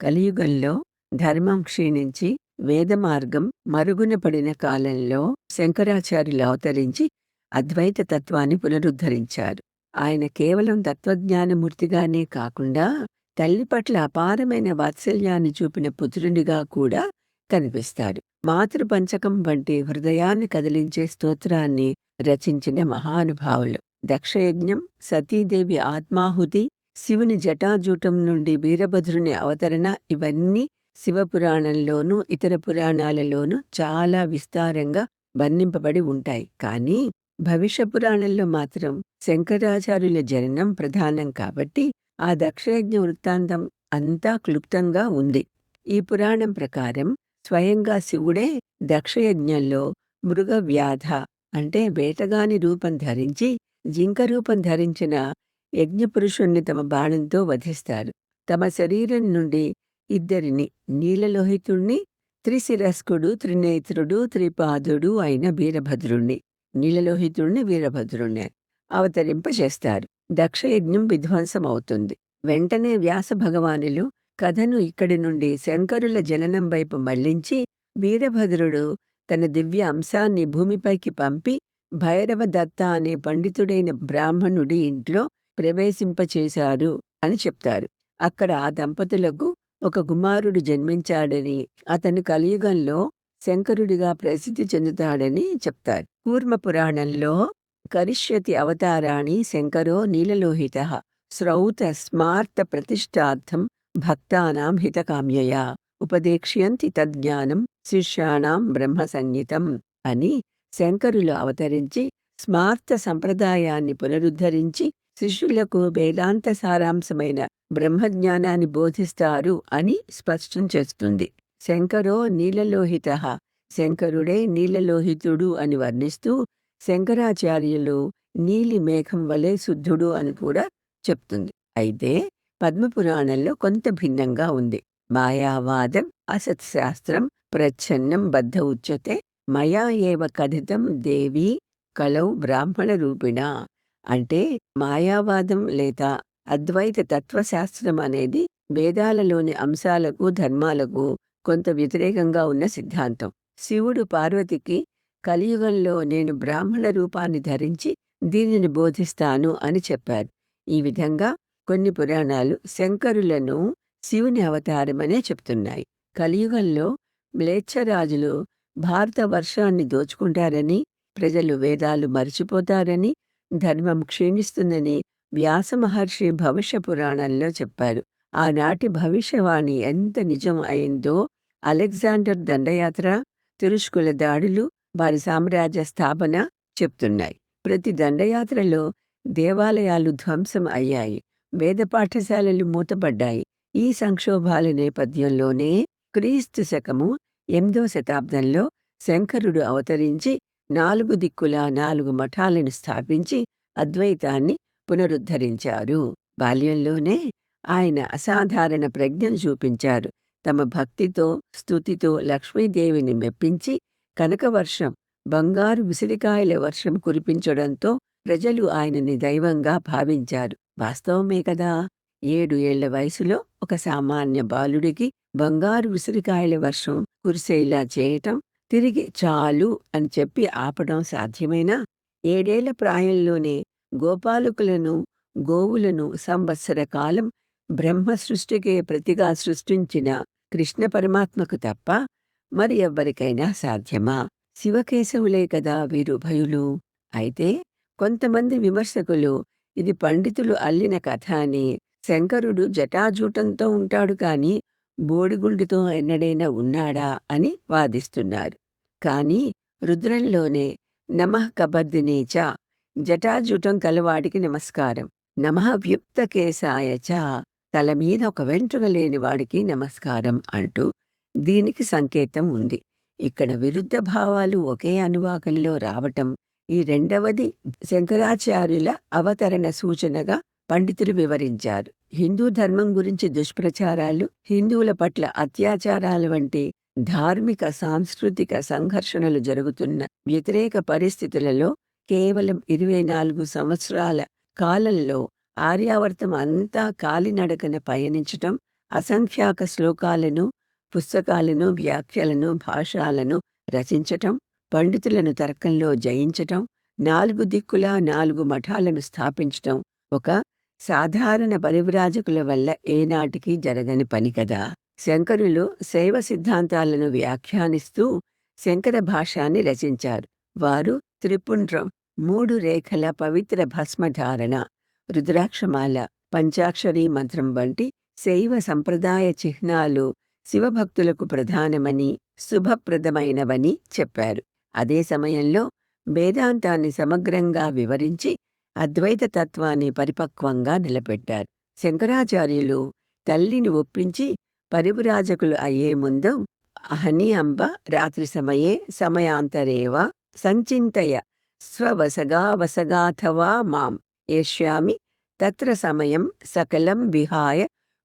కలియుగంలో ధర్మం క్షీణించి వేదమార్గం మరుగున పడిన కాలంలో శంకరాచార్యులు అవతరించి అద్వైత తత్వాన్ని పునరుద్ధరించారు. ఆయన కేవలం తత్వజ్ఞానమూర్తిగానే కాకుండా తల్లి పట్ల అపారమైన వాత్సల్యాన్ని చూపిన పుత్రునిగా కూడా కనిపిస్తాడు మాతృపంచకం వంటి హృదయాన్ని కదిలించే స్తోత్రాన్ని రచించిన మహానుభావులు దక్షయజ్ఞం సతీదేవి ఆత్మాహుతి శివుని జటాజూటం నుండి వీరభద్రుని అవతరణ ఇవన్నీ శివపురాణంలోనూ ఇతర పురాణాలలోనూ చాలా విస్తారంగా వర్ణింపబడి ఉంటాయి. కానీ భవిష్య పురాణంలో మాత్రం శంకరాచార్యుల జననం ప్రధానం కాబట్టి ఆ దక్షయజ్ఞ వృత్తాంతం అంతా క్లుప్తంగా ఉంది. ఈ పురాణం ప్రకారం స్వయంగా శివుడే దక్షయజ్ఞంలో మృగ వ్యాధ అంటే వేటగాని రూపం ధరించి జింక రూపం ధరించిన యజ్ఞపురుషుణ్ణి తమ బాణంతో వధిస్తారు. తమ శరీరం నుండి ఇద్దరిని నీలలోహితుణ్ణి త్రిశిరస్కుడు త్రినేత్రుడు త్రిపాదుడు అయిన వీరభద్రుణ్ణి నీలలోహితుణ్ణి వీరభద్రుణ్ణి అవతరింపచేస్తారు దక్షయజ్ఞం విధ్వంసమవుతుంది. వెంటనే వ్యాస భగవానులు కథను ఇక్కడి నుండి శంకరుల జననం వైపు మళ్ళించి వీరభద్రుడు తన దివ్య అంశాన్ని భూమిపైకి పంపి భైరవ దత్త అనే పండితుడైన బ్రాహ్మణుడి ఇంట్లో ప్రవేశింపచేశారు అని చెప్తారు. అక్కడ ఆ దంపతులకు ఒక కుమారుడు జన్మించాడని అతను కలియుగంలో శంకరుడిగా ప్రసిద్ధి చెందుతాడని చెప్తారు. కూర్మ పురాణంలో కరిష్యతి అవతారాణి శంకరో నీలలోహిత శ్రౌత స్మార్త ప్రతిష్టార్థం భక్తానాం హితకామ్యయా ఉపదేక్ష్యంతి తజ్ఞానం శిష్యాణం బ్రహ్మ సంగీతం అని శంకరులు అవతరించి స్మార్త సంప్రదాయాన్ని పునరుద్ధరించి శిష్యులకు వేదాంత సారాంశమైన బ్రహ్మజ్ఞానాన్ని బోధిస్తారు అని స్పష్టం చేస్తుంది. శంకరో నీలలోహిత. శంకరుడే నీలలోహితుడు అని వర్ణిస్తూ శంకరాచార్యులు నీలి మేఘం వలె శుద్ధుడు అని కూడా చెప్తుంది. అయితే పద్మపురాణంలో కొంత భిన్నంగా ఉంది. మాయావాదం అసత్శాస్త్రం ప్రచ్ఛన్నం బద్ధ ఉచ్యతే మయా ఏవ కథితం దేవి కలౌ బ్రాహ్మణ రూపిణ. అంటే మాయావాదం లేదా అద్వైత తత్వశాస్త్రం అనేది వేదాలలోని అంశాలకు ధర్మాలకు కొంత వ్యతిరేకంగా ఉన్న సిద్ధాంతం. శివుడు పార్వతికి కలియుగంలో నేను బ్రాహ్మణ రూపాన్ని ధరించి దీనిని బోధిస్తాను అని చెప్పారు ఈ విధంగా కొన్ని పురాణాలు శంకరులను శివుని అవతారమనే చెప్తున్నాయి. కలియుగంలో మ్లేచ్ఛరాజులు భారత వర్షాన్ని దోచుకుంటారని ప్రజలు వేదాలు మరిచిపోతారని ధర్మం క్షీణిస్తుందని వ్యాస మహర్షి భవిష్య పురాణంలో చెప్పారు. ఆనాటి భవిష్యవాణి ఎంత నిజం అయిందో అలెగ్జాండర్ దండయాత్ర తురుష్కుల దాడులు వారి సామ్రాజ్య స్థాపన చెప్తున్నాయి. ప్రతి దండయాత్రలో దేవాలయాలు ధ్వంసం అయ్యాయి. వేద పాఠశాలలు మూతపడ్డాయి. ఈ సంక్షోభాల నేపథ్యంలోనే క్రీస్తు శకము ఎనిమిదో శతాబ్దంలో శంకరుడు అవతరించి నాలుగు దిక్కులా నాలుగు మఠాలను స్థాపించి అద్వైతాన్ని పునరుద్ధరించారు. బాల్యంలోనే ఆయన అసాధారణ ప్రజ్ఞను చూపించారు. తమ భక్తితో స్తుతితో లక్ష్మీదేవిని మెప్పించి కనకవర్షం బంగారు విసిరికాయల వర్షం కురిపించడంతో ప్రజలు ఆయనని దైవంగా భావించారు. వాస్తవమే కదా? ఏడు ఏళ్ళ వయసులో ఒక సామాన్య బాలుడికి బంగారు విసిరికాయల వర్షం కురిసేలా చేయటం తిరిగి చాలు అని చెప్పి ఆపడం సాధ్యమైనా ఏడేళ్ళ ప్రాయంలోనే గోపాలకులను గోవులను సంవత్సర కాలం బ్రహ్మ సృష్టికే ప్రతిగా సృష్టించిన కృష్ణ పరమాత్మకు తప్ప మరి ఎవ్వరికైనా సాధ్యమా? శివకేశవులే కదా వీరుభయులు. అయితే కొంతమంది విమర్శకులు ఇది పండితులు అల్లిన కథ అని శంకరుడు జటాజూటంతో ఉంటాడు కాని బోడిగుండుతో ఎన్నడైనా ఉన్నాడా అని వాదిస్తున్నారు. కాని రుద్రంలోనే నమః కబర్దినేచ జటాజుటం కలవాడికి నమస్కారం. నమః వ్యుప్త కేశాయ చ తల మీద ఒక వెంట్రుక లేని వాడికి నమస్కారం అంటూ దీనికి సంకేతం ఉంది. ఇక్కడ విరుద్ధ భావాలు ఒకే అనువాకంలో రావటం ఈ రెండవది శంకరాచార్యుల అవతరణ సూచనగా పండితులు వివరించారు. హిందూ ధర్మం గురించి దుష్ప్రచారాలు హిందువుల పట్ల అత్యాచారాలు వంటి ధార్మిక సాంస్కృతిక సంఘర్షణలు జరుగుతున్న వ్యతిరేక పరిస్థితులలో కేవలం ఇరవై నాలుగు సంవత్సరాల కాలంలో ఆర్యావర్తం అంతా కాలినడకన పయనించటం అసంఖ్యాక శ్లోకాలను పుస్తకాలను వ్యాఖ్యలను భాషాలను రచించటం పండితులను తర్కంలో జయించటం నాలుగు దిక్కులా నాలుగు మఠాలను స్థాపించటం ఒక సాధారణ పరివ్రాజకుల వల్ల ఏనాటికి జరగని పని కదా. శంకరులు శైవ సిద్ధాంతాలను వ్యాఖ్యానిస్తూ శంకర భాషాన్ని రచించారు. వారు త్రిపుండ్రం మూడు రేఖల పవిత్ర భస్మధారణ రుద్రాక్షమాల పంచాక్షరీ మంత్రం వంటి శైవ సంప్రదాయ చిహ్నాలు శివభక్తులకు ప్రధానమని శుభప్రదమైనవని చెప్పారు. అదే సమయంలో వేదాంతాన్ని సమగ్రంగా వివరించి అద్వైత తత్వాన్ని పరిపక్వంగా నిలబెట్టారు. శంకరాచార్యులు తల్లిని ఒప్పించి పరిపురాజకులు అయ్యే ముందు అహని అంబ రాత్రి సమయే సమయాంతరేవ సంచింతయ స్వవసగా వసగాథవా మాం ఏష్యామి తత్ర సమయం సకలం విహాయ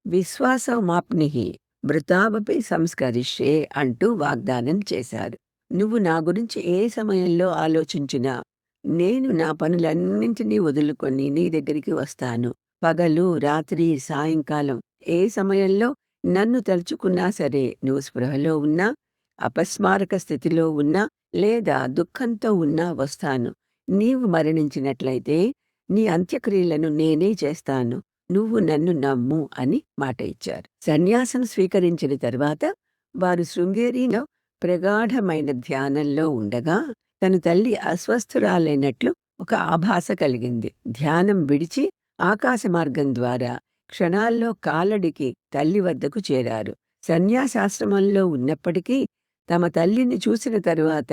విశ్వాసమాప్నిహి మృతావపి సంస్కరిష్యే అంటూ వాగ్దానం చేశారు. నువ్వు నా గురించి ఏ సమయంలో ఆలోచించినా నేను నా పనులన్నింటినీ వదులుకొని నీ దగ్గరికి వస్తాను. పగలు రాత్రి సాయంకాలం ఏ సమయంలో నన్ను తలుచుకున్నా సరే నువ్వు స్పృహలో ఉన్నా అపస్మారక స్థితిలో ఉన్నా లేదా దుఃఖంతో ఉన్నా వస్తాను. నీవు మరణించినట్లయితే నీ అంత్యక్రియలను నేనే చేస్తాను. నువ్వు నన్ను నమ్ము అని మాట ఇచ్చారు. సన్యాసం స్వీకరించిన తర్వాత వారు శృంగేరిలో ప్రగాఢమైన ధ్యానంలో ఉండగా తన తల్లి అస్వస్థురాలైనట్లు ఒక ఆభాస కలిగింది. ధ్యానం విడిచి ఆకాశ మార్గం ద్వారా క్షణాల్లో కాలడికి తల్లి వద్దకు చేరారు. సన్యాసాశ్రమంలో ఉన్నప్పటికీ తమ తల్లిని చూసిన తరువాత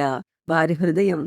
వారి హృదయం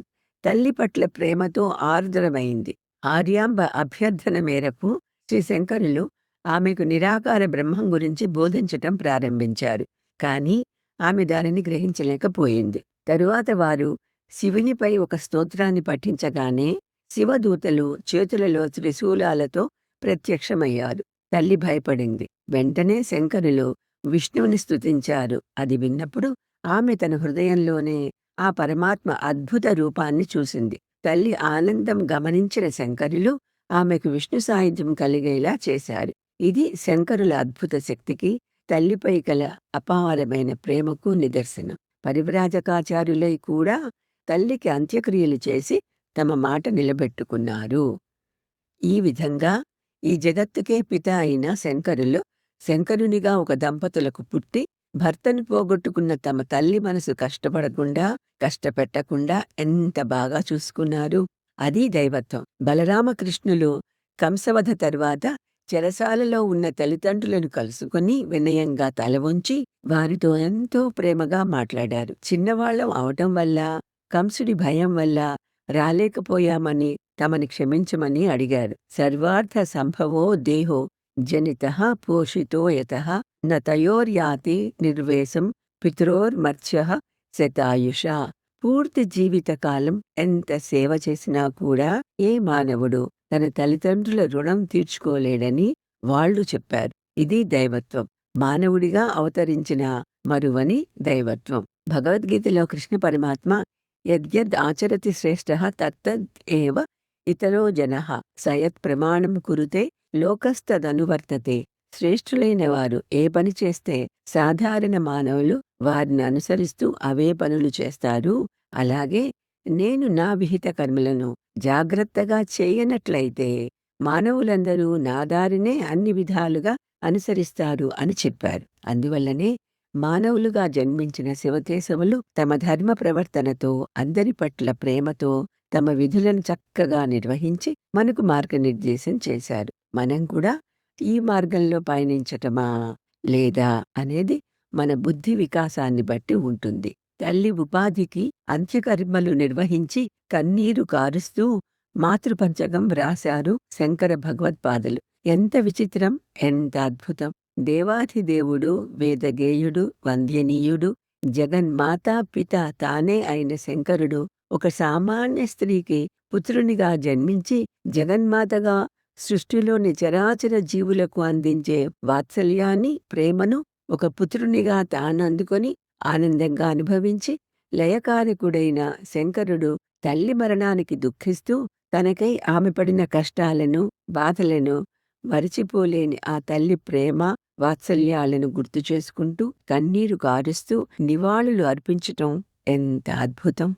తల్లి పట్ల ప్రేమతో ఆర్ద్రమైంది. ఆర్యాంబ అభ్యర్థన మేరకు శ్రీ శంకరులు ఆమెకు నిరాకార బ్రహ్మం గురించి బోధించటం ప్రారంభించారు. కానీ ఆమె దానిని గ్రహించలేకపోయింది. తరువాత వారు శివునిపై ఒక స్తోత్రాన్ని పఠించగానే శివదూతలు చేతులలో త్రిశూలాలతో ప్రత్యక్షమయ్యారు. తల్లి భయపడింది. వెంటనే శంకరులు విష్ణువుని స్తుతించారు. అది విన్నప్పుడు ఆమె తన హృదయంలోనే ఆ పరమాత్మ అద్భుత రూపాన్ని చూసింది. తల్లి ఆనందం గమనించిన శంకరులు ఆమెకు విష్ణు సాహిత్యం కలిగేలా చేశారు. ఇది శంకరుల అద్భుత శక్తికి తల్లిపై గల అపారమైన ప్రేమకు నిదర్శనం. పరివ్రాజకాచార్యులై కూడా తల్లికి అంత్యక్రియలు చేసి తమ మాట నిలబెట్టుకున్నారు. ఈ విధంగా ఈ జగత్తుకే పిత అయిన శంకరులు శంకరునిగా ఒక దంపతులకు పుట్టి భర్తను పోగొట్టుకున్న తమ తల్లి మనసు కష్టపడకుండా కష్టపెట్టకుండా ఎంత బాగా చూసుకున్నారు. అది దైవత్వం. బలరామకృష్ణులు కంసవధ తరువాత చెరసాలలో ఉన్న తల్లిదండ్రులను కలుసుకుని వినయంగా తల వంచి వారితో ఎంతో ప్రేమగా మాట్లాడారు. చిన్నవాళ్ళం అవటం వల్ల కంసుడి భయం వల్ల రాలేకపోయామని తమని క్షమించమని అడిగారు. సర్వార్థ సంభవో దేహో జనిత పోషితో యత నతయోర్యాతి నిర్వేశం పితరోర్మర్చ్య శతాయుష. పూర్తి జీవితకాలం ఎంత సేవ చేసినా కూడా ఏ మానవుడు తన తల్లిదండ్రుల రుణం తీర్చుకోలేడని వాళ్ళు చెప్పారు. ఇది దైవత్వం. మానవుడిగా అవతరించిన మరువని దైవత్వం. భగవద్గీతలో కృష్ణ పరమాత్మ యద్యద్ ఆచరతి శ్రేష్ఠ తత్తద్ ఏవ ఇతరో జన సయత్ ప్రమాణం కురుతే లోకస్తదనువర్తతే. శ్రేష్ఠులైన వారు ఏ పని చేస్తే సాధారణ మానవులు వారిని అనుసరిస్తూ అవే పనులు చేస్తారు. అలాగే నేను నా విహిత కర్మలను జాగ్రత్తగా చేయనట్లయితే మానవులందరూ నా దారినే అన్ని విధాలుగా అనుసరిస్తారు అని చెప్పారు. అందువల్లనే మానవులుగా జన్మించిన శివకేశవులు తమ ధర్మ ప్రవర్తనతో అందరి పట్ల ప్రేమతో తమ విధులను చక్కగా నిర్వహించి మనకు మార్గనిర్దేశం చేశారు. మనం కూడా ఈ మార్గంలో పయనించటమా లేదా అనేది మన బుద్ధి వికాసాన్ని బట్టి ఉంటుంది. తల్లి ఉపాధికి అంత్యకర్మలు నిర్వహించి కన్నీరు కారుస్తూ మాతృపంచకం వ్రాశారు శంకర భగవత్పాదులు. ఎంత విచిత్రం ఎంత అద్భుతం! దేవాధిదేవుడు వేదగేయుడు వంద్యనీయుడు జగన్మాతా పిత తానే అయిన శంకరుడు ఒక సామాన్య స్త్రీకి పుత్రునిగా జన్మించి జగన్మాతగా సృష్టిలోని చరాచర జీవులకు అందించే వాత్సల్యాన్ని ప్రేమను ఒక పుత్రునిగా తానందుకొని ఆనందంగా అనుభవించి లయకారకుడైన శంకరుడు తల్లి మరణానికి దుఃఖిస్తూ తనకై ఆమె పడిన కష్టాలను బాధలను మరిచిపోలేని ఆ తల్లి ప్రేమ వాత్సల్యాలను గుర్తు చేసుకుంటూ కన్నీరు కారుస్తూ నివాళులు అర్పించటం ఎంత అద్భుతం!